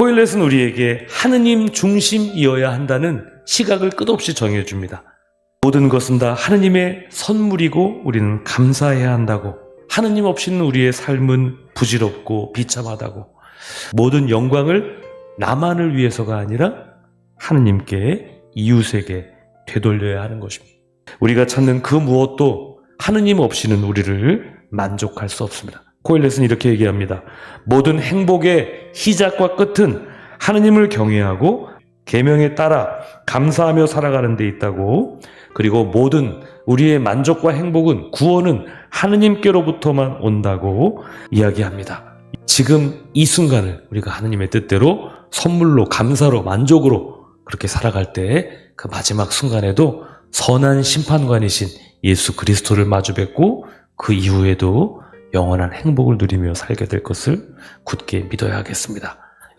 코일렛은 우리에게 하느님 중심이어야 한다는 시각을 끝없이 정해줍니다. 모든 것은 다 하느님의 선물이고 우리는 감사해야 한다고. 하느님 없이는 우리의 삶은 부질없고 비참하다고. 모든 영광을 나만을 위해서가 아니라 하느님께 이웃에게 되돌려야 하는 것입니다. 우리가 찾는 그 무엇도 하느님 없이는 우리를 만족할 수 없습니다. 코일렛은 이렇게 얘기합니다. 모든 행복의 시작과 끝은 하느님을 경외하고 계명에 따라 감사하며 살아가는 데 있다고 그리고 모든 우리의 만족과 행복은 구원은 하느님께로부터만 온다고 이야기합니다. 지금 이 순간을 우리가 하느님의 뜻대로 선물로 감사로 만족으로 그렇게 살아갈 때 그 마지막 순간에도 선한 심판관이신 예수 그리스도를 마주 뵙고 그 이후에도 영원한 행복을 누리며 살게 될 것을 굳게 믿어야 하겠습니다.